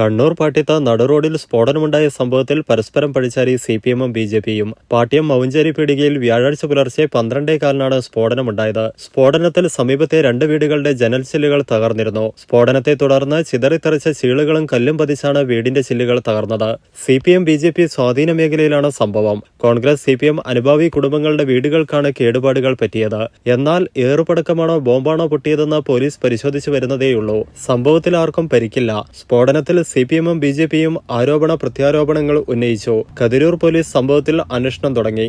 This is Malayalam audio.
കണ്ണൂർ പാട്യത്ത് നടുറോഡിൽ സ്ഫോടനമുണ്ടായ സംഭവത്തിൽ പരസ്പരം പഴിച്ചാരി സി പി എമ്മും ബി ജെ പിയും. പാട്യം മൗഞ്ചേരി പീടികയിൽ വ്യാഴാഴ്ച പുലർച്ചെ പന്ത്രണ്ടേ കാലിനാണ് സ്ഫോടനമുണ്ടായത്. സ്ഫോടനത്തിൽ സമീപത്തെ രണ്ട് വീടുകളുടെ ജനൽ ചില്ലുകൾ തകർന്നിരുന്നു. സ്ഫോടനത്തെ തുടർന്ന് ചിതറിത്തെറിച്ച ചീളുകളും കല്ലും പതിച്ചാണ് വീടിന്റെ ചില്ലുകൾ തകർന്നത്. C P M B J P സ്വാധീന മേഖലയിലാണ് സംഭവം. കോൺഗ്രസ് സി പി എം അനുഭാവി കുടുംബങ്ങളുടെ വീടുകൾക്കാണ് കേടുപാടുകൾ പറ്റിയത്. എന്നാൽ ഏറുപടക്കമാണോ ബോംബാണോ പൊട്ടിയതെന്ന് പോലീസ് പരിശോധിച്ചു വരുന്നതേയുള്ളൂ. സംഭവത്തിൽ ആർക്കും പരിക്കില്ല. സ്ഫോടനത്തിൽ സി പി എമ്മും ബി ജെ പിയും ആരോപണ പ്രത്യാരോപണങ്ങൾ ഉന്നയിച്ചു. കതിരൂർ പോലീസ് സംഭവത്തിൽ അന്വേഷണം തുടങ്ങി.